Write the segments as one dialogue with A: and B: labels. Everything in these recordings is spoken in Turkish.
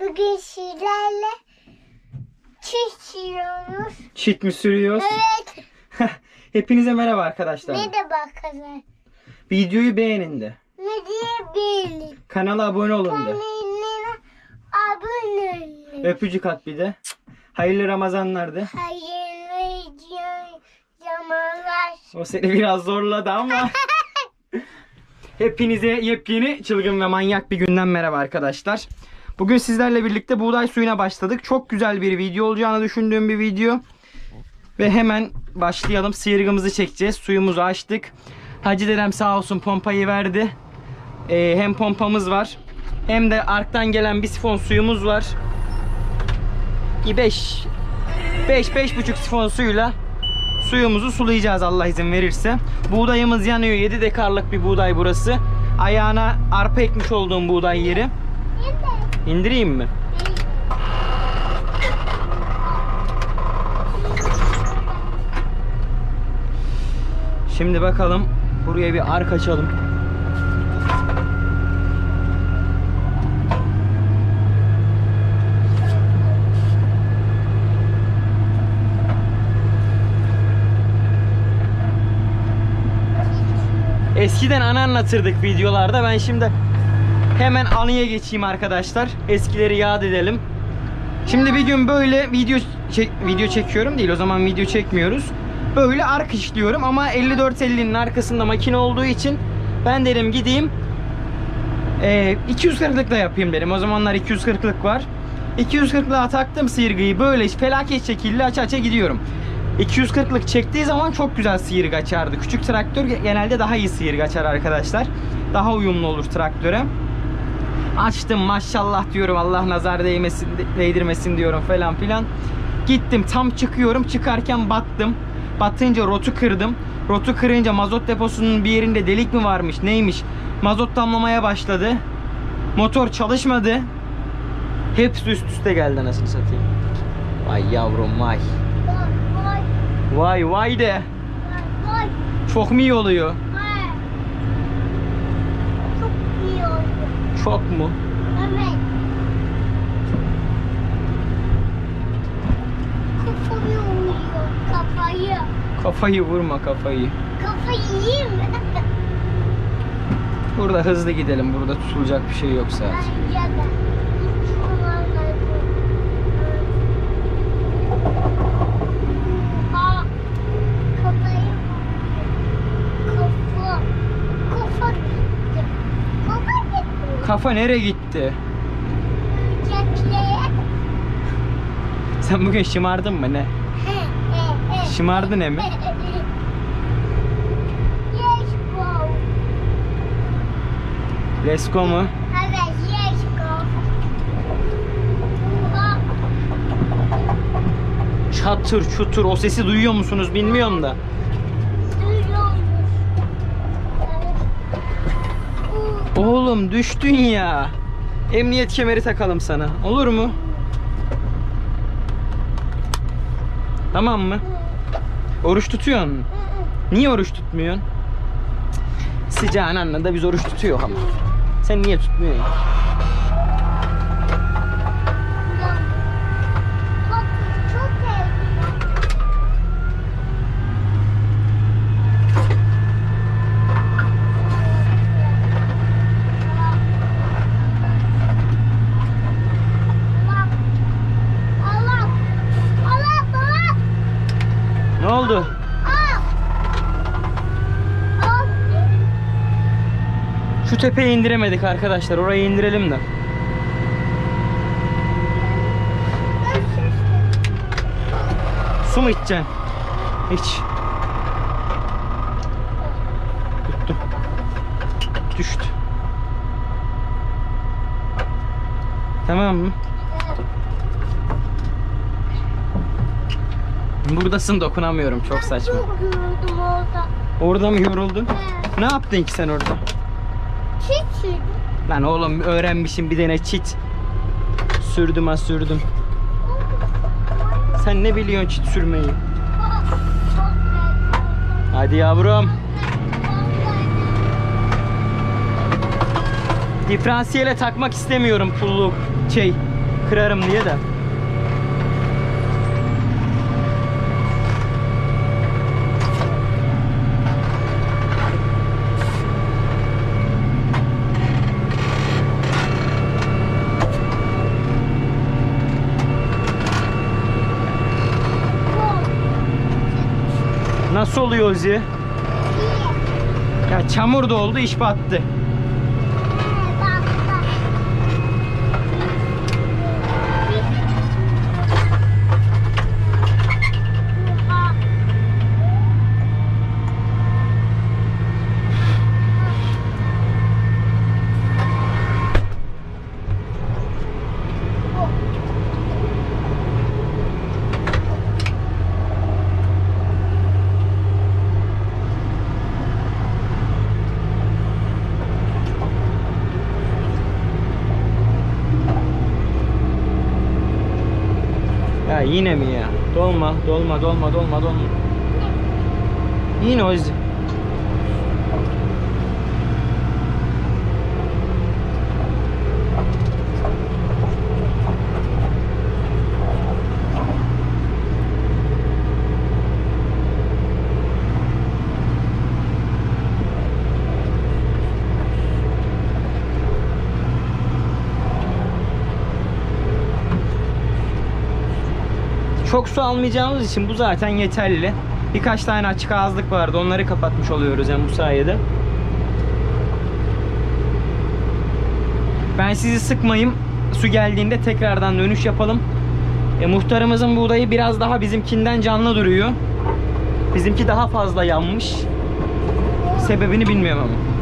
A: Bugün sizlerle çiziyoruz.
B: Çit mi sürüyoruz?
A: Evet.
B: Hepinize merhaba arkadaşlar.
A: Ne de bakalım.
B: Videoyu beğenin de.
A: Diye bilin.
B: Kanala abone olun de.
A: Kanalına abone olun.
B: Öpücük at bir de. Hayırlı Ramazanlar de.
A: Hayırlı zamanlar.
B: O seni biraz zorladı ama. Hepinize yepyeni çılgın ve manyak bir günden merhaba arkadaşlar. Bugün sizlerle birlikte buğday suyuna başladık. Çok güzel bir video olacağını düşündüğüm bir video. Ve hemen başlayalım. Sıyırgımızı çekeceğiz. Suyumuzu açtık. Hacı dedem sağ olsun pompayı verdi. Ee, hem pompamız var. Hem de arktan gelen bir sifon suyumuz var. 5 5 5,5 sifon suyla suyumuzu sulayacağız Allah izin verirse. Buğdayımız yanıyor. 7 dekarlık bir buğday burası. Ayağına arpa ekmiş olduğum buğday yeri. İndireyim mi? Şimdi bakalım buraya bir ark açalım. Eskiden anı anlatırdık videolarda. Ben şimdi hemen anıya geçeyim arkadaşlar. Eskileri yad edelim. Şimdi bir gün böyle video çek, video çekiyorum değil o zaman video çekmiyoruz. Böyle ark işliyorum ama 5450'nin arkasında makine olduğu için ben dedim gideyim e, 240'lık da yapayım dedim. O zamanlar 240'lık var. 240'lığa taktım sıyırgıyı böyle felaket şekilde aç aça gidiyorum. 240'lık çektiği zaman çok güzel sıyırga açardı. Küçük traktör genelde daha iyi sıyırga açar arkadaşlar. Daha uyumlu olur traktöre. Açtım maşallah diyorum Allah nazar değmesin değdirmesin diyorum falan filan. Gittim tam çıkıyorum çıkarken battım. Batınca rotu kırdım. Rotu kırınca mazot deposunun bir yerinde delik mi varmış neymiş. Mazot damlamaya başladı. Motor çalışmadı. Hepsi üst üste geldi nasıl satayım. Vay yavrum vay.
A: Vay
B: Vay vay de.
A: vay vay.
B: Çok mu iyi oluyor?
A: vay. Çok iyi oldu.
B: Çok mu?
A: Evet. Kafayı uyuyor. Kafayı.
B: Kafayı vurma kafayı.
A: Kafayı yiyeyim mi?
B: Burada hızlı gidelim. Burada tutulacak bir şey yok zaten.
A: Bence de. Şuralarda Aa, kafayı Kafa. Kafa gitti. Kafa gitti.
B: Kafa nereye gitti? Sen bugün şımardın mı ne? Şımardın. Let's go mu? Çatır çutur o sesi duyuyor musunuz bilmiyorum da.
A: duyuyoruz. Evet.
B: Oğlum düştün ya. Emniyet kemeri takalım sana. Olur mu? Tamam mı? Oruç tutuyorsun. Niye oruç tutmuyorsun? Sıcağın anında biz oruç tutuyor ama. Sen niye tutmuyorsun?
A: Ulan, Bak, çok eğlenceli. Allah, Allah, Allah, Allah.
B: Ne oldu? Şu tepeyi indiremedik arkadaşlar. Orayı indirelim de. Su mu içeceksin? İç. Tuttum. Düştü. Tamam mı? Buradasın dokunamıyorum çok saçma.
A: Yoruldum orada.
B: Orada mı yoruldun? Ne yaptın ki sen orada?
A: Çiğ çiğ.
B: Lan oğlum öğrenmişim bir tane çit. Sürdüm ha sürdüm. Sen ne biliyorsun çit sürmeyi? Hadi yavrum. Diferansiyele takmak istemiyorum pullu şey kırarım diye de. Oluyor Ozi? Ya çamur da oldu iş battı.
A: He, bak bak. Oha.
B: Ya yine mi ya? Dolma, dolma, dolma, dolma. Yine Ozi. Çok su almayacağımız için bu zaten yeterli. Birkaç tane açık ağızlık vardı. Onları kapatmış oluyoruz yani bu sayede. Ben sizi sıkmayayım. Su geldiğinde tekrardan dönüş yapalım. E, muhtarımızın buğdayı biraz daha bizimkinden canlı duruyor. Bizimki daha fazla yanmış. Sebebini bilmiyorum ama.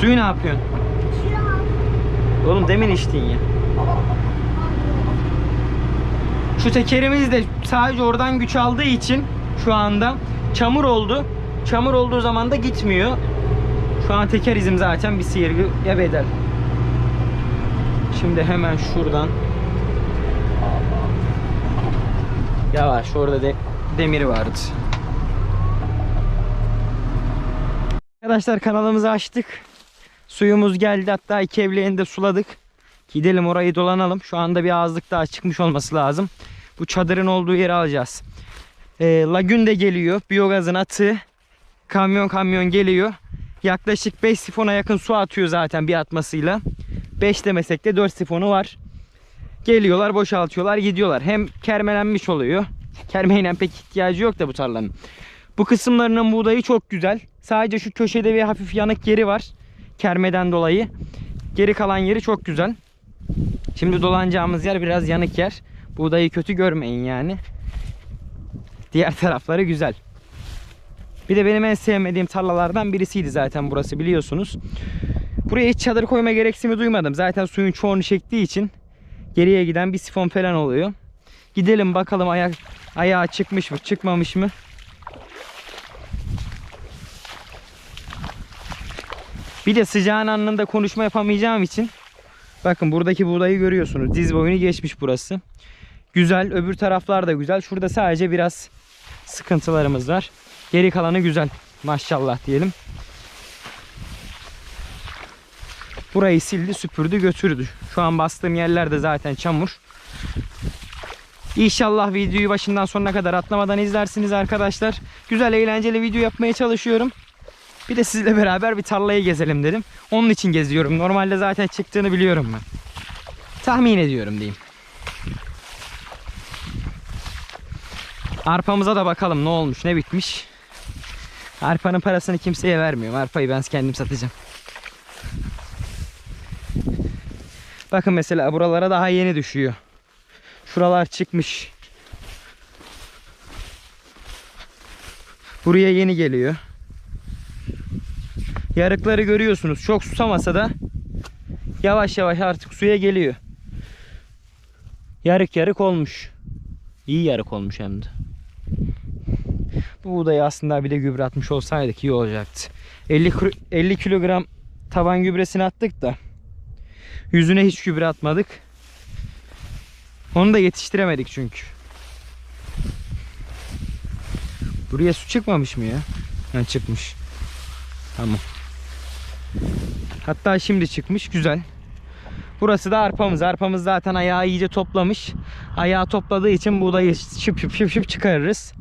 B: Suyu ne yapıyorsun? Oğlum demin içtin ya. Şu tekerimiz de sadece oradan güç aldığı için şu anda çamur oldu. Çamur olduğu zaman da gitmiyor. Şu an teker izim zaten bir sıyırgı ya bedel. Şimdi hemen şuradan Yavaş orada de demir vardı. Arkadaşlar kanalımızı açtık. Suyumuz geldi hatta iki evleğini de suladık. Gidelim orayı dolanalım. Şu anda bir ağızlık daha çıkmış olması lazım. Bu çadırın olduğu yeri alacağız. Ee, lagün de geliyor. Biyogazın atı. Kamyon kamyon geliyor. Yaklaşık 5 sifona yakın su atıyor zaten bir atmasıyla. 5 demesek de 4 sifonu var. Geliyorlar boşaltıyorlar gidiyorlar. Hem kermelenmiş oluyor. Kermeyle pek ihtiyacı yok da bu tarlanın. Bu kısımlarının buğdayı çok güzel. Sadece şu köşede bir hafif yanık yeri var. Kermeden dolayı. Geri kalan yeri çok güzel. Şimdi dolanacağımız yer biraz yanık yer. Buğdayı kötü görmeyin yani. Diğer tarafları güzel. Bir de benim en sevmediğim tarlalardan birisiydi zaten burası biliyorsunuz. Buraya hiç çadır koyma gereksimi duymadım. Zaten suyun çoğunu çektiği için geriye giden bir sifon falan oluyor. Gidelim bakalım ayak ayağı çıkmış mı çıkmamış mı? Bir de sıcağın anında konuşma yapamayacağım için bakın buradaki buğdayı görüyorsunuz. Diz boyunu geçmiş burası. Güzel. Öbür taraflar da güzel. Şurada sadece biraz sıkıntılarımız var. Geri kalanı güzel. Maşallah diyelim. Burayı sildi, süpürdü, götürdü. Şu an bastığım yerlerde zaten çamur. İnşallah videoyu başından sonuna kadar atlamadan izlersiniz arkadaşlar. Güzel, eğlenceli video yapmaya çalışıyorum. Bir de sizle beraber bir tarlayı gezelim dedim. Onun için geziyorum. Normalde zaten çıktığını biliyorum ben. Tahmin ediyorum diyeyim. Arpamıza da bakalım ne olmuş, ne bitmiş. Arpanın parasını kimseye vermiyorum. Arpayı ben kendim satacağım. Bakın mesela buralara daha yeni düşüyor. Şuralar çıkmış. Buraya yeni geliyor. Yarıkları görüyorsunuz. Çok susamasa da yavaş yavaş artık suya geliyor. Yarık yarık olmuş. İyi yarık olmuş hem de. Bu buğdayı aslında bir de gübre atmış olsaydık iyi olacaktı. 50, kru- 50 kilogram taban gübresini attık da yüzüne hiç gübre atmadık. Onu da yetiştiremedik çünkü. Buraya su çıkmamış mı ya? Ha, çıkmış. Tamam. Hatta şimdi çıkmış. Güzel. Burası da arpamız. Arpamız zaten ayağı iyice toplamış. Ayağı topladığı için buğdayı şıp şıp şıp şıp çıkarırız.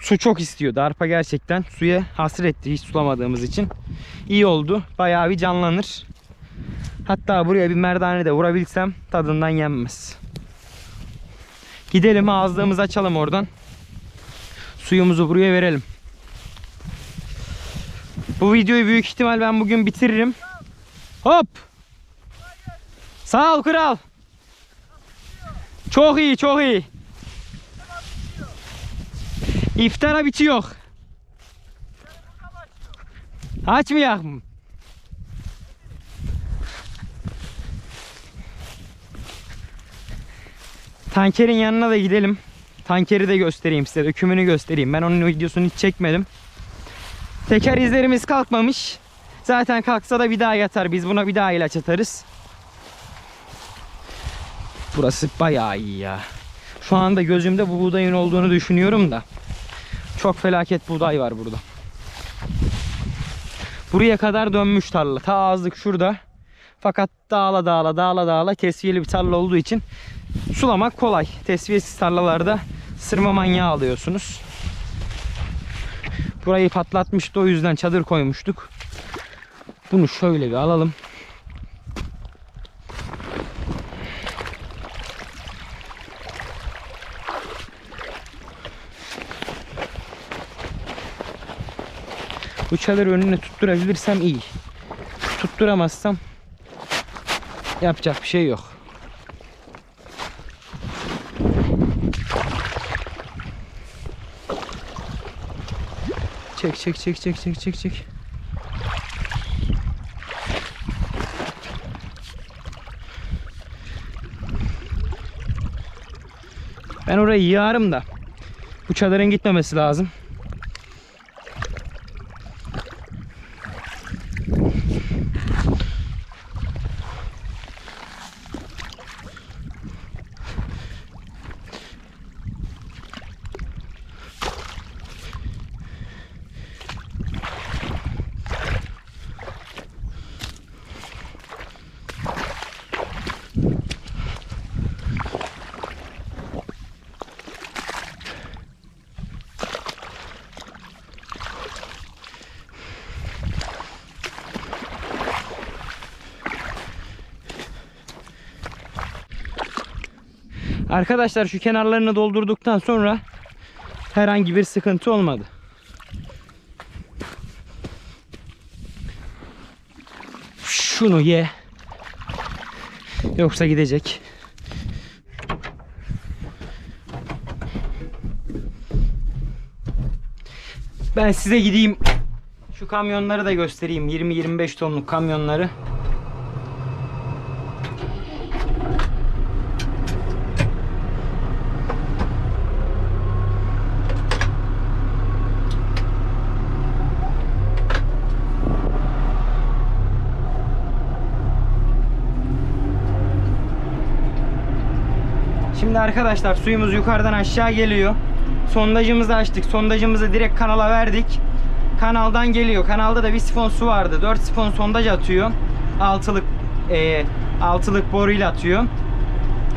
B: Su çok istiyordu. Arpa gerçekten suya hasretti hiç sulamadığımız için. İyi oldu. Bayağı bir canlanır. Hatta buraya bir merdane de vurabilsem tadından yenmez. Gidelim ağızlığımızı açalım oradan. Suyumuzu buraya verelim. Bu videoyu büyük ihtimal ben bugün bitiririm. Hop! Sağ ol kral. Çok iyi, çok iyi. İftara bitiyor. Açmayak mı? Tankerin yanına da gidelim. Tankeri de göstereyim size. Dökümünü göstereyim. Ben onun videosunu hiç çekmedim. Teker izlerimiz kalkmamış. Zaten kalksa da bir daha yatar. Biz buna bir daha ilaç atarız. Burası bayağı iyi ya. Şu anda gözümde bu buğdayın olduğunu düşünüyorum da. Çok felaket buğday var burada. Buraya kadar dönmüş tarla. Ta ağızlık şurada. Fakat dağla dağla dağla dağla tesviyeli bir tarla olduğu için sulamak kolay. Tesviyesiz tarlalarda sırma manyağı alıyorsunuz. Burayı patlatmıştı o yüzden çadır koymuştuk. Bunu şöyle bir alalım. Bu çadırı önüne tutturabilirsem iyi. Tutturamazsam yapacak bir şey yok. Çek çek çek çek çek çek çek. Ben orayı yığarım da bu çadırın gitmemesi lazım. Arkadaşlar şu kenarlarını doldurduktan sonra herhangi bir sıkıntı olmadı. Şunu ye. Yoksa gidecek. Ben size gideyim. Şu kamyonları da göstereyim. 20-25 tonluk kamyonları. Şimdi arkadaşlar suyumuz yukarıdan aşağı geliyor. Sondajımızı açtık. Sondajımızı direkt kanala verdik. Kanaldan geliyor. Kanalda da bir sifon su vardı. 4 sifon sondaj atıyor. Altılık e, altılık boruyla atıyor.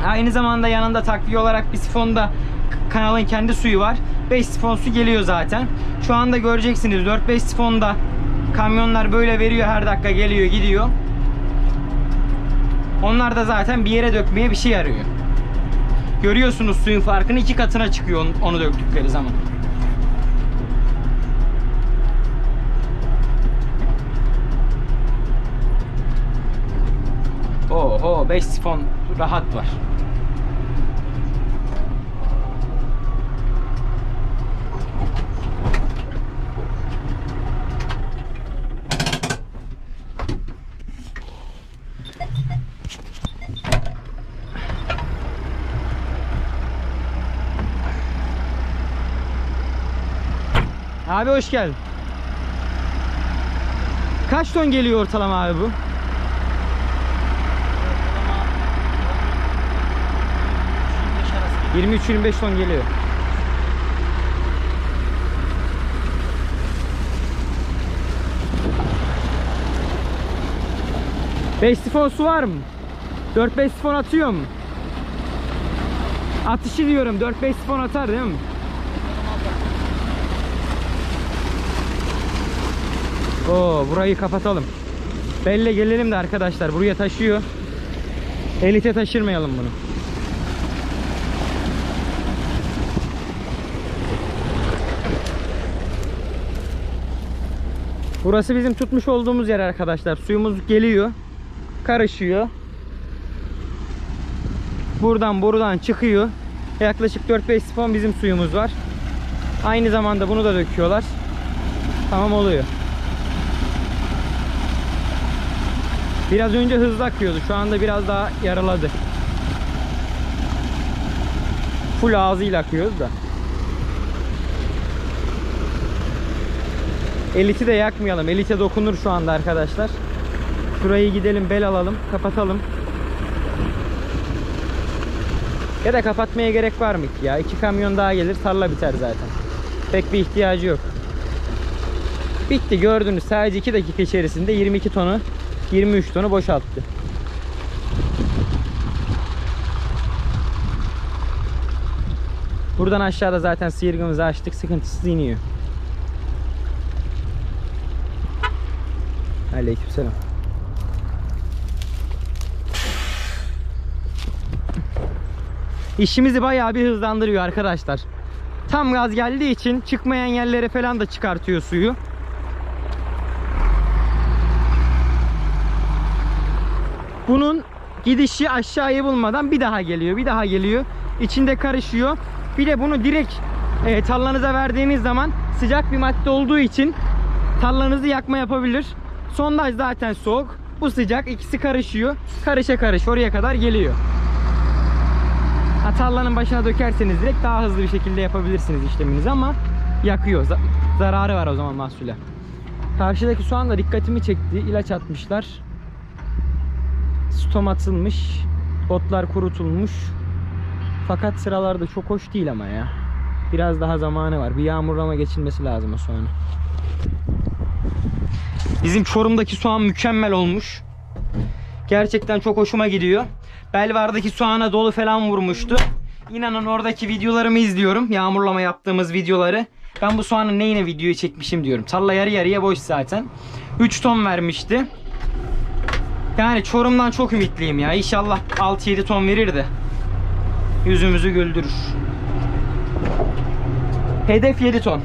B: Aynı zamanda yanında takviye olarak bir sifonda kanalın kendi suyu var. 5 sifon su geliyor zaten. Şu anda göreceksiniz 4-5 sifonda kamyonlar böyle veriyor her dakika geliyor gidiyor. Onlar da zaten bir yere dökmeye bir şey arıyor. Görüyorsunuz suyun farkını iki katına çıkıyor onu, döktükleri zaman. Oho 5 sifon rahat var. Abi hoş geldin. Kaç ton geliyor ortalama abi bu? Ortalama 23-25 ton geliyor. Beş sifon su var mı? 4-5 sifon atıyor mu? Atışı diyorum 4-5 sifon atar değil mi? Oo burayı kapatalım. Belle gelelim de arkadaşlar buraya taşıyor. Elite taşırmayalım bunu. Burası bizim tutmuş olduğumuz yer arkadaşlar. Suyumuz geliyor. Karışıyor. Buradan borudan çıkıyor. Yaklaşık 4-5 sifon bizim suyumuz var. Aynı zamanda bunu da döküyorlar. Tamam oluyor. Biraz önce hızlı akıyordu. Şu anda biraz daha yaraladı. Full ağzıyla akıyoruz da. Eliti de yakmayalım. Elite dokunur şu anda arkadaşlar. Şurayı gidelim bel alalım. Kapatalım. Ya da kapatmaya gerek var mı ki ya? İki kamyon daha gelir tarla biter zaten. Pek bir ihtiyacı yok. Bitti gördünüz sadece 2 dakika içerisinde 22 tonu 23 tonu boşalttı. Buradan aşağıda zaten sıyırgımızı açtık sıkıntısız iniyor. Aleykümselam. İşimizi bayağı bir hızlandırıyor arkadaşlar. Tam gaz geldiği için çıkmayan yerlere falan da çıkartıyor suyu. Bunun gidişi aşağıya bulmadan bir daha geliyor, bir daha geliyor. İçinde karışıyor. Bir de bunu direkt e, tarlanıza verdiğiniz zaman sıcak bir madde olduğu için tarlanızı yakma yapabilir. Sondaj zaten soğuk. Bu sıcak. ikisi karışıyor. Karışa karış oraya kadar geliyor. Ha, tarlanın başına dökerseniz direkt daha hızlı bir şekilde yapabilirsiniz işleminizi ama yakıyor. Za- zararı var o zaman mahsule. Karşıdaki soğan da dikkatimi çekti. İlaç atmışlar. Stom atılmış. Otlar kurutulmuş. Fakat sıralarda çok hoş değil ama ya. Biraz daha zamanı var. Bir yağmurlama geçilmesi lazım o soğanı. Bizim Çorum'daki soğan mükemmel olmuş. Gerçekten çok hoşuma gidiyor. Belvar'daki soğana dolu falan vurmuştu. İnanın oradaki videolarımı izliyorum. Yağmurlama yaptığımız videoları. Ben bu soğanın neyine videoyu çekmişim diyorum. Tarla yarı yarıya boş zaten. 3 ton vermişti. Yani Çorum'dan çok ümitliyim ya. İnşallah 6-7 ton verir de yüzümüzü güldürür. Hedef 7 ton.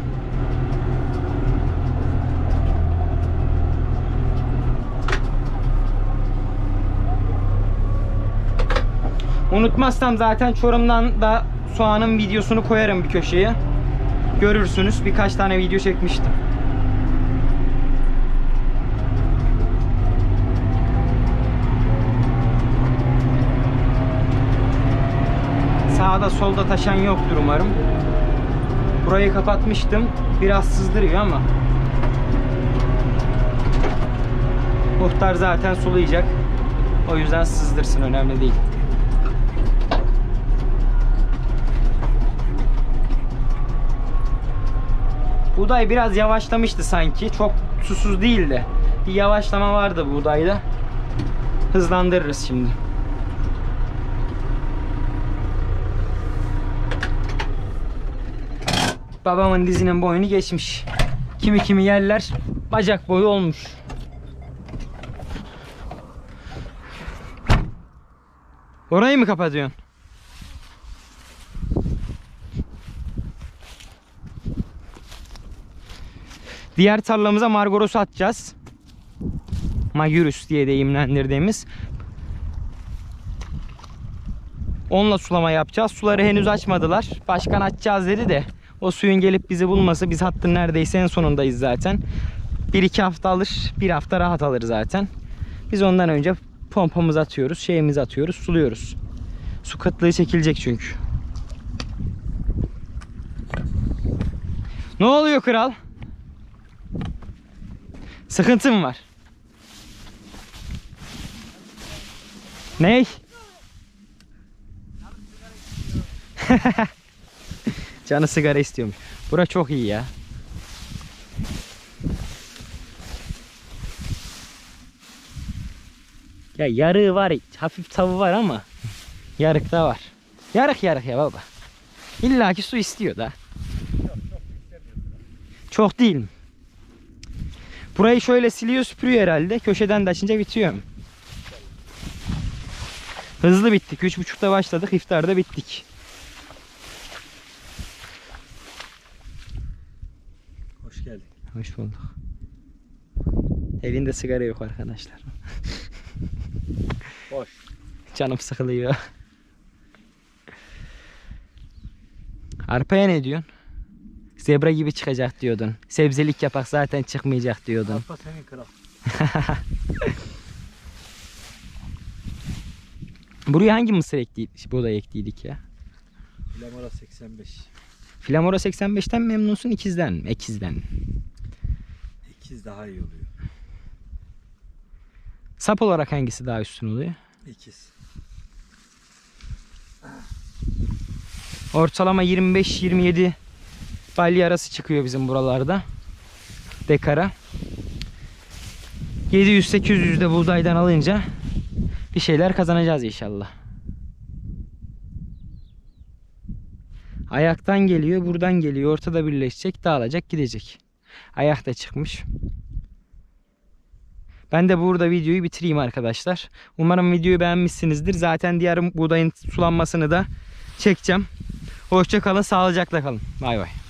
B: Unutmazsam zaten Çorum'dan da soğanın videosunu koyarım bir köşeye. Görürsünüz. Birkaç tane video çekmiştim. Sağda solda taşan yoktur umarım. Burayı kapatmıştım. Biraz sızdırıyor ama. Muhtar zaten sulayacak. O yüzden sızdırsın önemli değil. Buğday biraz yavaşlamıştı sanki. Çok susuz değildi. Bir yavaşlama vardı buğdayda. Hızlandırırız şimdi. Babamın dizinin boyunu geçmiş. Kimi kimi yerler bacak boyu olmuş. Orayı mı kapatıyorsun? Diğer tarlamıza margoros atacağız. Magyrus diye deyimlendirdiğimiz. Onunla sulama yapacağız. Suları henüz açmadılar. Başkan açacağız dedi de o suyun gelip bizi bulması biz hattın neredeyse en sonundayız zaten. 1-2 hafta alır. Bir hafta rahat alır zaten. Biz ondan önce pompamızı atıyoruz. Şeyimizi atıyoruz. Suluyoruz. Su kıtlığı çekilecek çünkü. Ne oluyor kral? Sıkıntı mı var? Ney? Canı sigara istiyormuş. Bura çok iyi ya. Ya yarığı var, hafif tavu var ama yarık da var. Yarık yarık ya baba. İlla ki su istiyor da. Çok değil mi? Burayı şöyle siliyor süpürüyor herhalde. Köşeden de açınca bitiyor? Hızlı bittik. Üç buçukta başladık. iftarda bittik.
C: Geldin.
B: Hoş bulduk. Elinde sigara yok arkadaşlar.
C: Hoş.
B: Canım sıkılıyor. Arpaya ne diyorsun? Zebra gibi çıkacak diyordun. Sebzelik yapak zaten çıkmayacak diyordun.
C: Arpa senin kral.
B: Buraya hangi mısır ektiydik, buğday ektiydik ya?
C: Flamora 85.
B: Flamora 85'ten memnunsun ikizden mi? Ekizden.
C: İkiz daha iyi oluyor.
B: Sap olarak hangisi daha üstün oluyor?
C: İkiz.
B: Ortalama 25-27 balya arası çıkıyor bizim buralarda. Dekara. 700-800 de buğdaydan alınca bir şeyler kazanacağız inşallah. Ayaktan geliyor, buradan geliyor, ortada birleşecek, dağılacak, gidecek. Ayak da çıkmış. Ben de burada videoyu bitireyim arkadaşlar. Umarım videoyu beğenmişsinizdir. Zaten diğer buğdayın sulanmasını da çekeceğim. Hoşça kalın, sağlıcakla kalın. Bay bay.